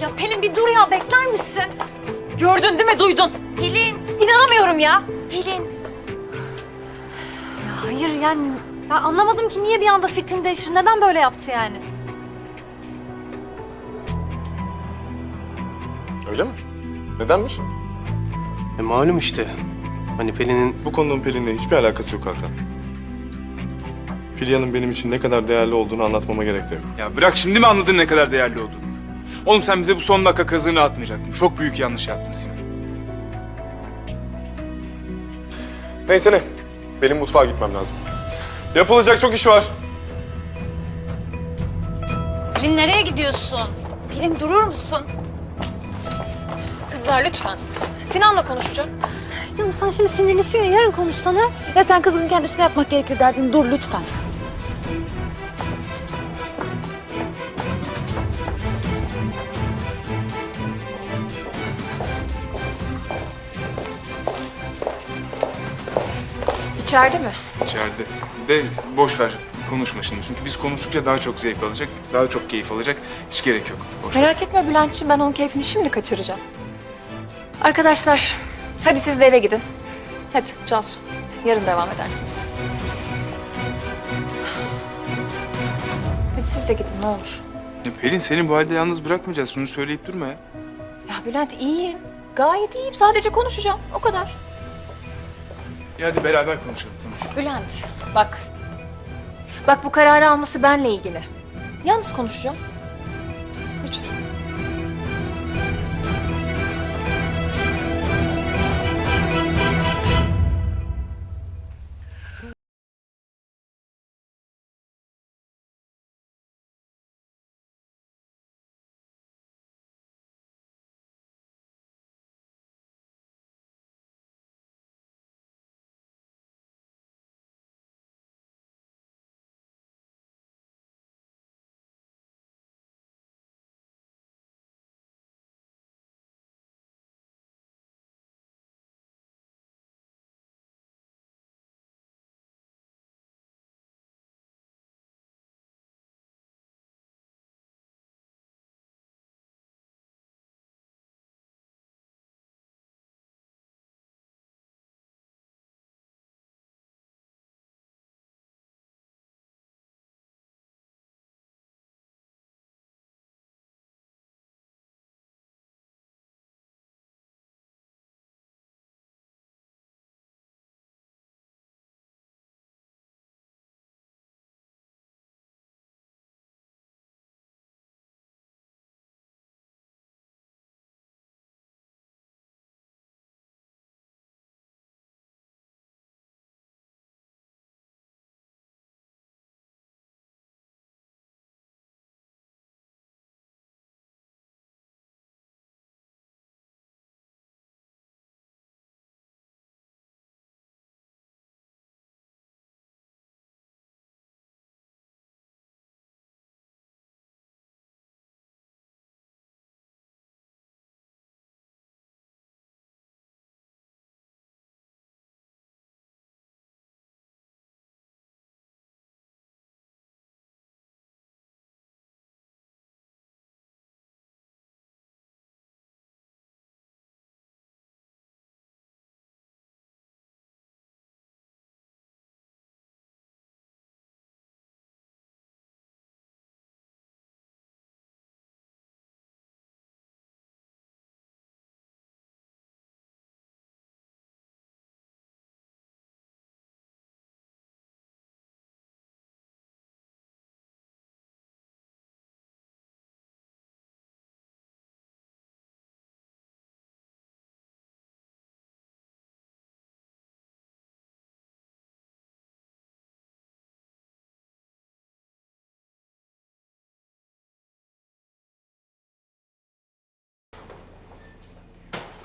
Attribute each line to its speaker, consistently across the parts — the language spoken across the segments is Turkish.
Speaker 1: Ya Pelin bir dur ya bekler misin?
Speaker 2: Gördün değil mi? Duydun.
Speaker 1: Pelin.
Speaker 2: İnanamıyorum ya.
Speaker 1: Pelin.
Speaker 3: Ya hayır yani ben anlamadım ki niye bir anda fikrini değiştir. Neden böyle yaptı yani?
Speaker 4: Öyle mi? Nedenmiş?
Speaker 5: E malum işte. Hani Pelin'in
Speaker 4: Bu konunun Pelin'le hiçbir alakası yok Hakan. Filya'nın benim için ne kadar değerli olduğunu anlatmama gerek de yok.
Speaker 6: Ya bırak şimdi mi anladın ne kadar değerli olduğunu? Oğlum sen bize bu son dakika kazığını atmayacaktın. Çok büyük yanlış yaptın Sinan.
Speaker 4: Neyse ne. Benim mutfağa gitmem lazım. Yapılacak çok iş var.
Speaker 1: Pelin nereye gidiyorsun? Pelin durur musun?
Speaker 2: Kızlar lütfen. Sinan'la konuşacağım.
Speaker 3: Canım sen şimdi sinirlisin ya yarın konuşsana.
Speaker 7: Ya sen kızgınken üstüne yapmak gerekir derdin. Dur lütfen.
Speaker 2: İçeride mi?
Speaker 6: İçeride. De boş ver. Konuşma şimdi. Çünkü biz konuştukça daha çok zevk alacak, daha çok keyif alacak. Hiç gerek yok. Boş ver.
Speaker 2: Merak etme Bülent'ciğim ben onun keyfini şimdi kaçıracağım. Arkadaşlar hadi siz de eve gidin. Hadi Cansu yarın devam edersiniz. Hadi siz de gidin ne olur.
Speaker 6: Ya Pelin seni bu halde yalnız bırakmayacağız. Şunu söyleyip durma ya.
Speaker 2: Ya Bülent iyiyim. Gayet iyiyim. Sadece konuşacağım. O kadar.
Speaker 6: Ya hadi beraber konuşalım tamam.
Speaker 2: Bülent bak. Bak bu kararı alması benle ilgili. Yalnız konuşacağım.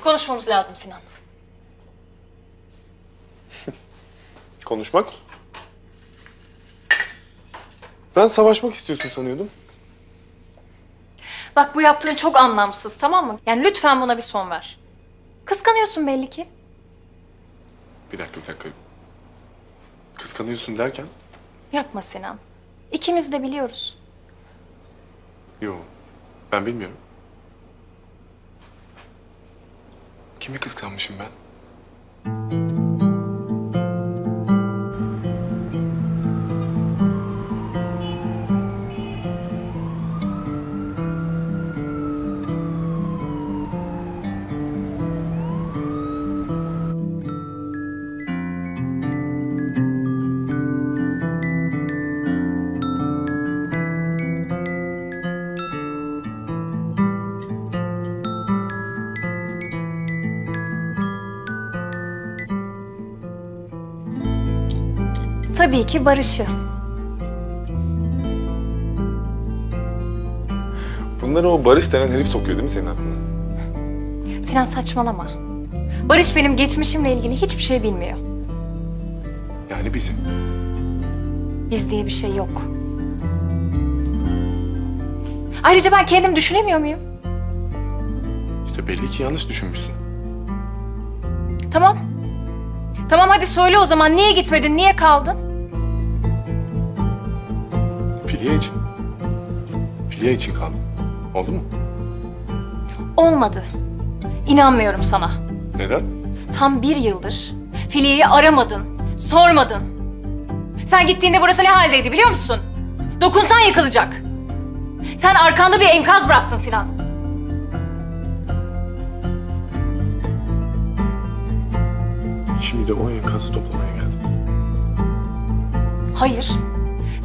Speaker 2: Konuşmamız lazım Sinan.
Speaker 4: Konuşmak. Ben savaşmak istiyorsun sanıyordum.
Speaker 2: Bak bu yaptığın çok anlamsız tamam mı? Yani lütfen buna bir son ver. Kıskanıyorsun belli ki.
Speaker 4: Bir dakika bir dakika. Kıskanıyorsun derken?
Speaker 2: Yapma Sinan. İkimiz de biliyoruz.
Speaker 4: Yo. Ben bilmiyorum. Kimi kıskanmışım ben?
Speaker 2: Tabii ki Barış'ı.
Speaker 4: Bunları o Barış denen herif sokuyor değil mi senin aklına?
Speaker 2: Sinan saçmalama. Barış benim geçmişimle ilgili hiçbir şey bilmiyor.
Speaker 4: Yani bizim.
Speaker 2: Biz diye bir şey yok. Ayrıca ben kendim düşünemiyor muyum?
Speaker 4: İşte belli ki yanlış düşünmüşsün.
Speaker 2: Tamam. Tamam hadi söyle o zaman niye gitmedin, niye kaldın?
Speaker 4: Filya için. Filya için kaldım. Oldu mu?
Speaker 2: Olmadı. İnanmıyorum sana.
Speaker 4: Neden?
Speaker 2: Tam bir yıldır Filiye'yi aramadın, sormadın. Sen gittiğinde burası ne haldeydi biliyor musun? Dokunsan yıkılacak. Sen arkanda bir enkaz bıraktın Sinan.
Speaker 4: Şimdi de o enkazı toplamaya geldim.
Speaker 2: Hayır.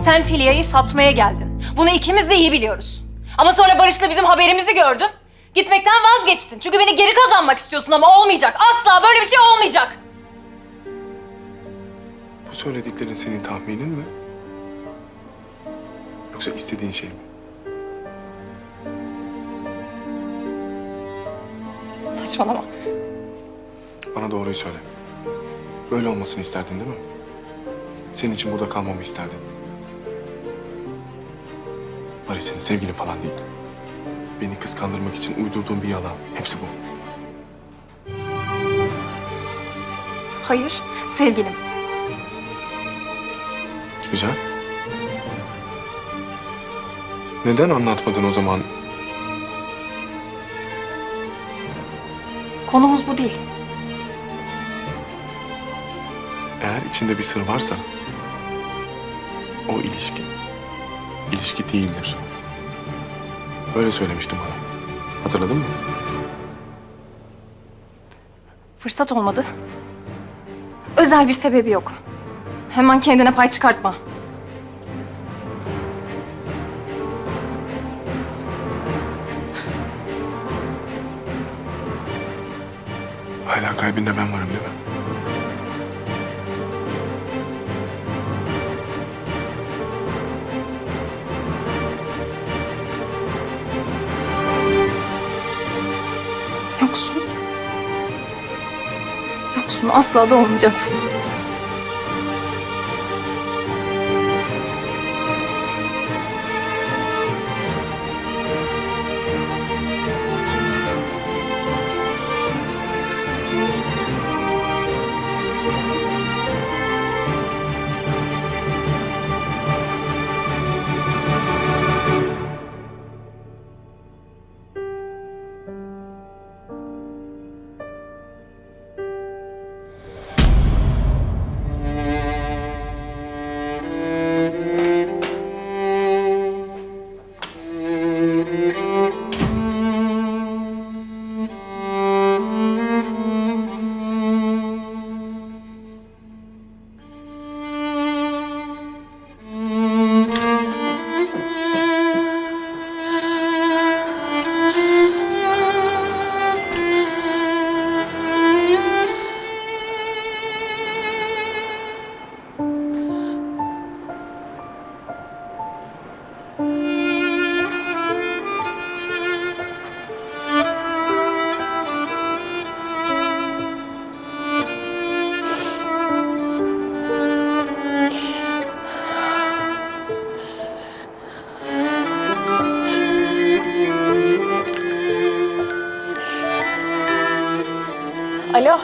Speaker 2: Sen Filiye'yi satmaya geldin. Bunu ikimiz de iyi biliyoruz. Ama sonra Barış'la bizim haberimizi gördün. Gitmekten vazgeçtin. Çünkü beni geri kazanmak istiyorsun ama olmayacak. Asla böyle bir şey olmayacak.
Speaker 4: Bu söylediklerin senin tahminin mi? Yoksa istediğin şey mi?
Speaker 2: Saçmalama.
Speaker 4: Bana doğruyu söyle. Böyle olmasını isterdin değil mi? Senin için burada kalmamı isterdin. Barış senin sevgilin falan değil. Beni kıskandırmak için uydurduğun bir yalan. Hepsi bu.
Speaker 2: Hayır, sevgilim.
Speaker 4: Güzel. Neden anlatmadın o zaman?
Speaker 2: Konumuz bu değil.
Speaker 4: Eğer içinde bir sır varsa o ilişki ilişki değildir. Böyle söylemiştim bana. Hatırladın mı?
Speaker 2: Fırsat olmadı. Özel bir sebebi yok. Hemen kendine pay çıkartma.
Speaker 4: Hala kalbinde ben varım değil mi?
Speaker 2: Yoksun, asla da olmayacaksın. Alo,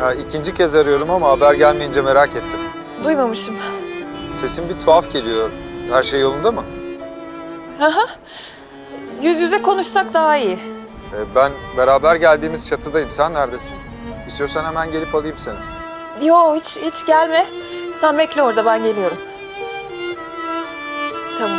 Speaker 8: Ya ikinci kez arıyorum ama haber gelmeyince merak ettim.
Speaker 2: duymamışım.
Speaker 8: Sesin bir tuhaf geliyor. Her şey yolunda mı?
Speaker 2: Yüz yüze konuşsak daha iyi.
Speaker 8: Ee, ben beraber geldiğimiz çatıdayım. Sen neredesin? İstiyorsan hemen gelip alayım seni.
Speaker 2: Yo hiç hiç gelme. Sen bekle orada ben geliyorum. Tamam.